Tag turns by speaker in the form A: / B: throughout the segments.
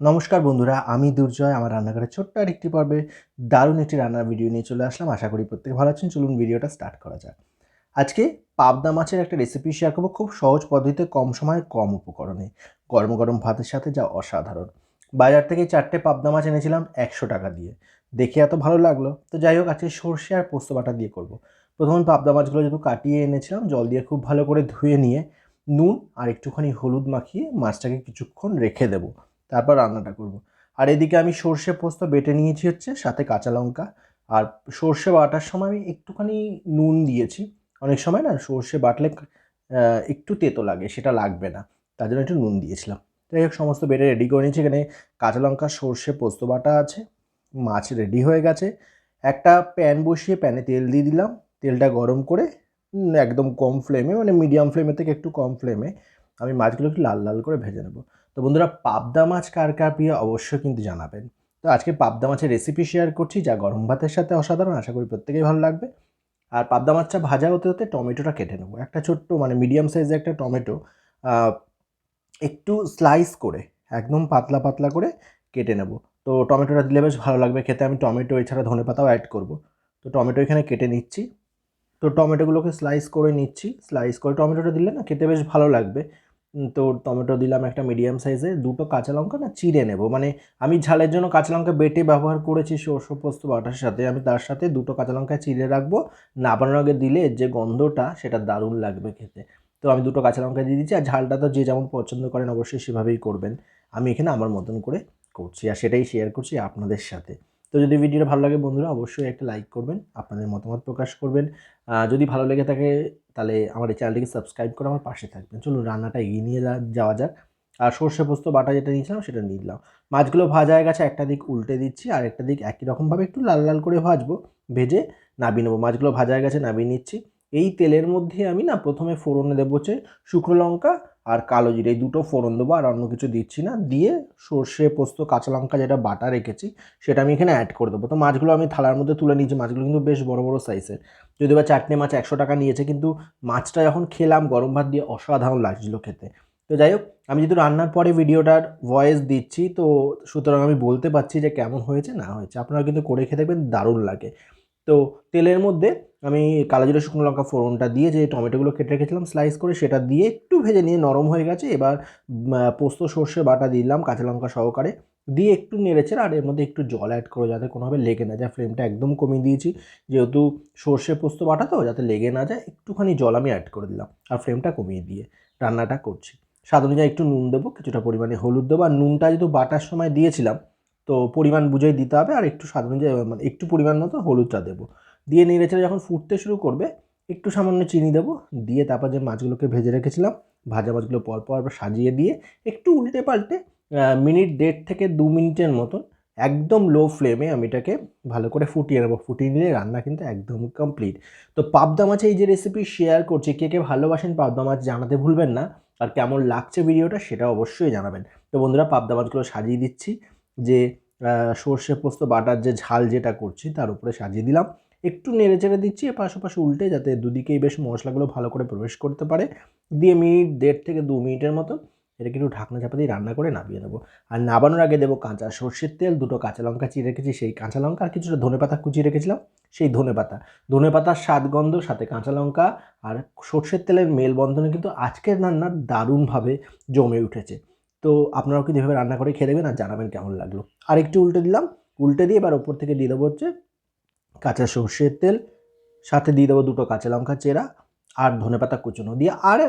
A: নমস্কার বন্ধুরা, আমি দুর্জয়। আমার রান্নাঘরের ছোট্ট আর একটি পর্বে দারুণ একটি রান্নার ভিডিও নিয়ে চলে আসলাম। আশা করি প্রত্যেকে ভালো আছেন। চলুন ভিডিওটা স্টার্ট করা যাক। আজকে পাবদা মাছের একটা রেসিপি শেয়ার করব খুব সহজ পদ্ধতিতে, কম সময়ে, কম উপকরণে। গরম গরম ভাতের সাথে যা অসাধারণ। বাজার থেকে চারটে পাবদা মাছ এনেছিলাম একশো টাকা দিয়ে। দেখে এত ভালো লাগল। তো যাই হোক, আজকে সর্ষে আর পোস্ত বাটা দিয়ে করব। প্রথমে পাবদা মাছগুলো যেহেতু কাটিয়ে এনেছিলাম, জল দিয়ে খুব ভালো করে ধুয়ে নিয়ে নুন আর একটুখানি হলুদ মাখিয়ে মাছটাকে কিছুক্ষণ রেখে দেবো। তারপর রান্নাটা করব। আর এদিকে আমি সর্ষে পোস্ত বেটে নিয়েছি হচ্ছে, সাথে কাঁচা লঙ্কা। আর সর্ষে বাটার সময় আমি একটুখানি নুন দিয়েছি। অনেক সময় না সর্ষে বাটলে একটু তেতো লাগে, সেটা লাগবে না। তার জন্য একটু নুন দিয়েছিলাম। যাই হোক, সমস্ত বেটে রেডি করে নিয়েছি। এখানে কাঁচা লঙ্কা, সর্ষে পোস্ত বাটা আছে, মাছ রেডি হয়ে গেছে। একটা প্যান বসিয়ে প্যানে তেল দিয়ে দিলাম। তেলটা গরম করে একদম কম ফ্লেমে মানে মিডিয়াম ফ্লেমের থেকে একটু কম ফ্লেমে আমি মাছগুলো একটু লাল লাল করে ভেজে নেব। তো বন্ধুরা, পাবদা মাছ কার কার প্রিয় অবশ্যই কিন্তু জানাবেন। তো আজকে পাবদা মাছের রেসিপি শেয়ার করছি, যা গরম ভাতের সাথে অসাধারণ, আশা করি প্রত্যেকেই ভালো লাগবে। আর পাবদা মাছটা ভাজা হতে হতে টমেটোটা কেটে নেব। একটা ছোট্ট মানে মিডিয়াম সাইজের একটা টমেটো একটু স্লাইস করে, একদম পাতলা পাতলা করে কেটে নেব। তো টমেটোটা দিলে বেশ ভালো লাগবে খেতে। আমি টমেটো, এছাড়া ধনে পাতাও অ্যাড করব। তো টমেটো এখানে কেটে নিচ্ছি। তো টমেটোগুলোকে স্লাইস করে নিচ্ছি। স্লাইস করে টমেটোটা দিলে না খেতে বেশ ভালো লাগবে। তো টমেটো দিলাম একটা মিডিয়াম সাইজে দুটো কাঁচা লঙ্কা না চিড়ে নেব। মানে আমি ঝালের জন্য কাঁচা লঙ্কা বেটে ব্যবহার করেছি সর্ষে পোস্ত বাটার সাথে। আমি তার সাথে দুটো কাঁচা লঙ্কা চিড়ে রাখব। নাবানোর আগে দিলে যে গন্ধটা, সেটা দারুণ লাগবে খেতে। তো আমি দুটো কাঁচা লঙ্কা দিয়ে দিচ্ছি। আর ঝালটা তো যে যেমন পছন্দ করেন, অবশ্যই সেভাবেই করবেন। আমি এখানে আমার মতন করে করছি। আর সেটাই শেয়ার করছি আপনাদের সাথে। তো যদি ভিডিওটা ভালো লাগে বন্ধুরা, অবশ্যই একটা লাইক করবেন, আপনাদের মতামত প্রকাশ করবেন। যদি ভালো লেগে থাকে, তাহলে আমার এই চ্যানেলটিকে সাবস্ক্রাইব করে আমার পাশে থাকবেন। চলুন, রান্নাটা এগিয়ে নিয়ে যাওয়া যাক। আর সর্ষে পোস্ত বাটা যেটা নিয়েছিলাম, সেটা নিয়ে দিলাম মাছগুলো ভাজা হয়ে গেছে, একটা দিক উল্টে দিচ্ছি, আর একটা দিক একই রকমভাবে একটু লাল লাল করে ভাজবো, ভেজে নাবিয়ে নেব। মাছগুলো ভাজা হয়ে গেছে নাবিয়ে নিচ্ছি। এই তেলের মধ্যে আমি না, প্রথমে ফোড়নে দেবো হচ্ছে শুকনো লঙ্কা আর কালো জিরে, এই দুটো ফোড়ন দেবো আর অন্য কিছু দিচ্ছি না। দিয়ে সর্ষে, পোস্ত, কাঁচা লঙ্কা যেটা বাটা রেখেছি, সেটা আমি এখানে অ্যাড করে দেবো। তো মাছগুলো আমি থালার মধ্যে তুলে নিয়েছি, মাছগুলো কিন্তু বেশ বড় বড় সাইজের যদি বা চাটনি মাছ একশো টাকা নিয়েছে, কিন্তু মাছটা যখন খেলাম, গরম ভাত দিয়ে অসাধারণ লাগছিল খেতে। তো যাই হোক, আমি যেহেতু রান্নার পরে ভিডিওটার ভয়েস দিচ্ছি, তো সুতরাং আমি বলতে পারছি যে কেমন হয়েছে, না হয়েছে। আপনারা কিন্তু করে খেতে দেখবেন, দারুণ লাগে। তো তেলের মধ্যে আমি কালো জিরে শুকনো লঙ্কা ফোড়নটা দিয়ে যে টমেটোগুলো কেটে রেখেছিলাম স্লাইস করে সেটা দিয়ে একটু ভেজে নিয়ে নরম হয়ে গেছে। এবার পোস্ত, সর্ষে বাটা দিলাম কাঁচা লঙ্কা সহকারে। দিয়ে একটু নেড়েছে আর এর মধ্যে একটু জল অ্যাড করে যাতে কোনোভাবে লেগে না যায়। ফ্লেমটা একদম কমিয়ে দিয়েছি। যেহেতু সর্ষে, পোস্ত, বাটা তো, যাতে লেগে না যায়, একটুখানি জল আমি অ্যাড করে দিলাম। আর ফ্লেমটা কমিয়ে দিয়ে রান্নাটা করছি। স্বাদ অনুযায়ী একটু নুন দেবো, কিছুটা পরিমাণে হলুদ দেবো। আর নুনটা যেহেতু বাটার সময় দিয়েছিলাম তো পরিমাণ বুঝেই দিতে হবে আর একটু স্বাদ অনুযায়ী মানে একটু পরিমাণ মতো হলুদটা দেবো। দিয়ে নেড়ে চেড়ে যখন ফুটতে শুরু করবে, একটু সামান্য চিনি দেবো। দিয়ে তারপর যে মাছগুলোকে ভেজে রেখেছিলাম, ভাজা মাছগুলো পর পর সাজিয়ে দিয়ে একটু উল্টে পাল্টে মিনিট দেড় থেকে দু মিনিটের মতন একদম লো ফ্লেমে আমি এটাকে ভালো করে ফুটিয়ে নেব। ফুটিয়ে নিলে রান্না কিন্তু একদম কমপ্লিট তো পাবদা মাছে এই যে রেসিপি শেয়ার করছি, কে কে ভালোবাসেন পাবদা মাছ জানাতে ভুলবেন না। আর কেমন লাগছে ভিডিওটা সেটা অবশ্যই জানাবেন। তো বন্ধুরা, পাবদা মাছগুলো সাজিয়ে দিচ্ছি। যে সর্ষে পোস্ত, বাটার যে ঝাল যেটা করছি তার উপরে সাজিয়ে দিলাম। একটু নেড়ে চেড়ে দিচ্ছি পাশে পাশে উল্টে যাতে দুদিকেই বেশ মশলাগুলো ভালো করে প্রবেশ করতে পারে। দিয়ে মিনিট দেড় থেকে দু মিনিটের মতো এটাকে একটু ঢাকনা চাপা দিয়ে রান্না করে নামিয়ে নেব। আর নাবানোর আগে দেবো কাঁচা সর্ষের তেল, দুটো কাঁচা লঙ্কা চিড়ে রেখেছি, সেই কাঁচা লঙ্কা আর কিছুটা ধনে পাতা কুচিয়ে রেখেছিলাম, সেই ধনে পাতা। ধনে পাতার স্বাদ গন্ধ, সাথে কাঁচা লঙ্কা আর সর্ষের তেলের মেলবন্ধনে কিন্তু আজকের রান্নার দারুণভাবে জমে উঠেছে। তো আপনারাও কিন্তু এভাবে রান্না করে খেয়ে দেবেন আর জানাবেন কেমন লাগল। আর একটু উল্টে দিলাম, উল্টে দিয়ে এবার ওপর থেকে দিয়ে দেবো হচ্ছে কাঁচা সর্ষের তেল, সাথে দিয়ে দেবো দুটো কাঁচা লঙ্কা চেরা আর ধনেপাতা কুচনো দিয়ে আর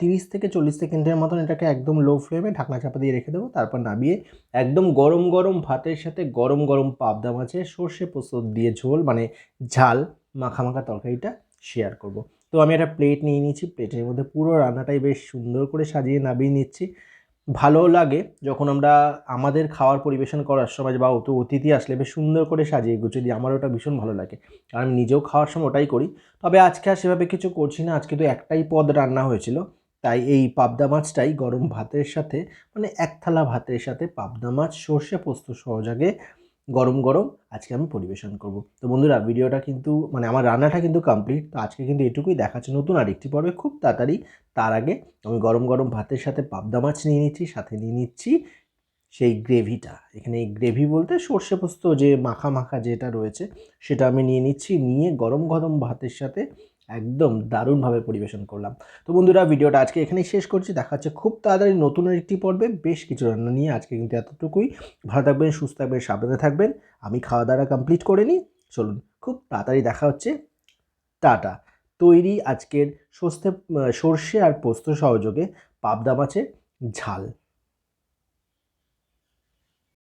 A: তিরিশ থেকে চল্লিশ সেকেন্ডের মতন এটাকে একদম লো ফ্লেমে ঢাকনা চাপা দিয়ে রেখে দেবো, তারপর নামিয়ে একদম গরম গরম ভাতের সাথে গরম গরম পাবদা মাছের সর্ষে পোস্ত দিয়ে ঝোল মানে ঝাল মাখা মাখা তরকারিটা শেয়ার করব। তো আমি একটা প্লেট নিয়ে নিয়েছি প্লেটের মধ্যে পুরো রান্নাটাই বেশ সুন্দর করে সাজিয়ে নামিয়ে নিচ্ছি। ভালো লাগে যখন আমরা আমাদের খাওয়ার পরিবেশন করার সময় বা অত অতিথি আসলে বেশ সুন্দর করে সাজিয়ে গুছিয়ে দিই। আমার ওটা ভীষণ ভালো লাগে। আর আমি নিজেও খাওয়ার সময় ওটাই করি। তবে আজকে আর সেভাবে কিছু করছি না। আজকে তো একটাই পদ রান্না হয়েছিল। তাই এই পাবদা মাছটাই গরম ভাতের সাথে মানে এক থালা ভাতের সাথে পাবদা মাছ, সর্ষে পোস্ত সহযোগে গরম গরম, আজকে আমি পরিবেশন করব। তো বন্ধুরা, ভিডিওটা কিন্তু মানে আমার রান্নাটা কিন্তু কমপ্লিট তো আজকে কিন্তু এটুকুই দেখাচ্ছে। নতুন আরেকটি পর্বে খুব তাড়াতাড়ি, তার আগে আমি গরম গরম ভাতের সাথে পাবদা মাছ নিয়ে নিচ্ছি, সাথে নিয়ে নিচ্ছি সেই গ্রেভিটা। এখানে এই গ্রেভি বলতে সর্ষে পোস্ত যে মাখা মাখা যেটা রয়েছে, সেটা আমি নিয়ে নিচ্ছি, নিয়ে গরম গরম ভাতের সাথে একদম দারুণভাবে পরিবেশন করলাম। তো বন্ধুরা, ভিডিওটা আজকে এখানেই শেষ করছি। দেখা হচ্ছে খুব তাড়াতাড়ি নতুন একটি পর্বে। বেশ কিছু রান্না নিয়ে আজকে কিন্তু এতটুকুই। ভালো থাকবেন, সুস্থ থাকবেন, সাবধানে থাকবেন। আমি খাওয়া দাওয়া কমপ্লিট করে নিই। চলুন, খুব তাড়াতাড়ি দেখা হচ্ছে টাটা। তৈরি আজকের সর্ষে সর্ষে আর পোস্ত সহযোগে পাবদা মাছের ঝাল।